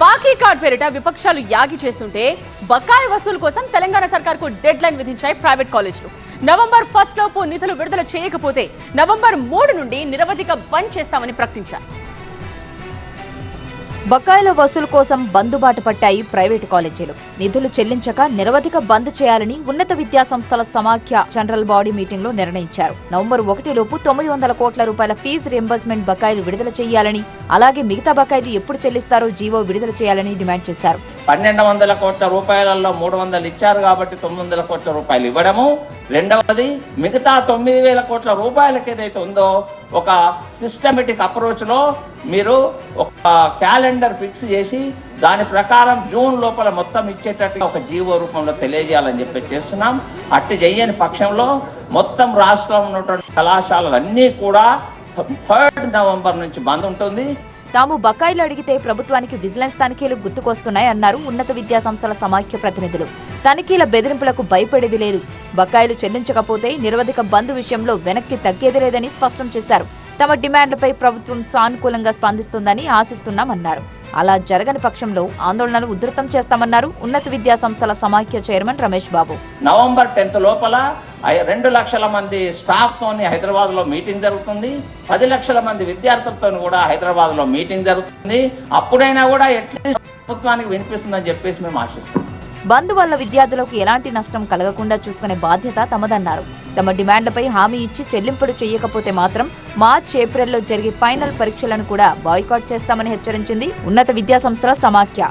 బాకీ కార్డ్ పేరిట విపక్షాలు యాగి చేస్తుంటే బకాయి వసూలు కోసం తెలంగాణ సర్కార్కు డెడ్ లైన్ విధించాయి ప్రైవేట్ కాలేజీలు. నవంబర్ ఫస్ట్ లోపు నిధులు విడుదల చేయకపోతే నవంబర్ మూడు నుండి నిరవధిక బంద్ చేస్తామని ప్రకటించారు. బకాయిల వసూలు కోసం బందుబాటు పట్టాయి ప్రైవేటు కాలేజీలు. నిధులు చెల్లించక నిరవధిక బంద్ చేయాలని ఉన్నత విద్యా సంస్థల సమాఖ్య జనరల్ బాడీ మీటింగ్లో నిర్ణయించారు. నవంబర్ ఒకటిలోపు తొమ్మిది వందల కోట్ల రూపాయల ఫీజు రియంబర్స్మెంట్ బకాయిలు విడుదల చేయాలని అలాగే మిగతా బకాయిలు ఎప్పుడు చెల్లిస్తారో జీవో విడుదల చేయాలని డిమాండ్ చేశారు. పన్నెండు వందల కోట్ల రూపాయలలో మూడు వందలు ఇచ్చారు కాబట్టి తొమ్మిది వందల కోట్ల రూపాయలు ఇవ్వడము. రెండవది మిగతా తొమ్మిది వేల కోట్ల రూపాయలకి ఏదైతే ఉందో ఒక సిస్టమేటిక్ అప్రోచ్లో మీరు ఒక క్యాలెండర్ ఫిక్స్ చేసి దాని ప్రకారం జూన్ లోపల మొత్తం ఇచ్చేటట్టుగా ఒక జీవో రూపంలో తెలియజేయాలని చెప్పి చేస్తున్నాం. అట్టి చెయ్యని పక్షంలో మొత్తం రాష్ట్రంలో ఉన్నటువంటి కళాశాలలన్నీ కూడా థర్డ్ నవంబర్ నుంచి బంద్ ఉంటుంది. తాము బకాయిలు అడిగితే ప్రభుత్వానికి విజిలెన్స్ తనిఖీలు గుర్తుకొస్తున్నాయన్నారు ఉన్నత విద్యా సంస్థల సమాఖ్య ప్రతినిధులు. తనిఖీల బెదిరింపులకు భయపడేది లేదు. బకాయిలు చెల్లించకపోతే నిరవధిక బంద్ విషయంలో వెనక్కి తగ్గేది లేదని స్పష్టం చేశారు. తమ డిమాండ్లపై ప్రభుత్వం సానుకూలంగా స్పందిస్తుందని ఆశిస్తున్నామన్నారు. అలా జరగని పక్షంలో ఆందోళనలు ఉధృతం చేస్తామన్నారు ఉన్నత విద్యా సంస్థల సమాఖ్య chairman Ramesh Babu. November tenth లోపల రెండు లక్షల మంది స్టాఫ్తోని హైదరాబాద్లో మీటింగ్ జరుగుతుంది. పది లక్షల మంది విద్యార్థులతో కూడా హైదరాబాద్లో మీటింగ్ జరుగుతుంది. అప్పుడైనా కూడా ఎట్లీస్ట్ ప్రభుత్వానికి వినిపిస్తుందని చెప్పేసి మేము ఆశిస్తున్నాం. బంద్ వల్ల విద్యార్థులకు ఎలాంటి నష్టం కలగకుండా చూసుకునే బాధ్యత తమదన్నారు. తమ డిమాండ్లపై హామీ ఇచ్చి చెల్లింపులు చేయకపోతే మాత్రం మార్చ్ ఏప్రిల్లో జరిగే ఫైనల్ పరీక్షలను కూడా బాయ్కాట్ చేస్తామని హెచ్చరించింది ఉన్నత విద్యా సంస్థల సమాఖ్య.